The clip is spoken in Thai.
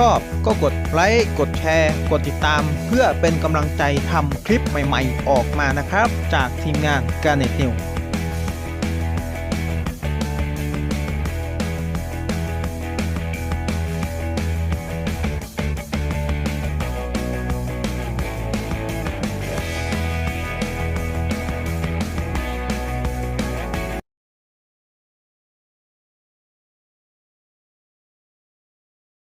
ชอบก็กดไลค์กดแชร์ กดติดตาม เพื่อเป็นกำลังใจทำคลิปใหม่ๆ ออกมานะครับ จากทีมงานการเน็ตนิว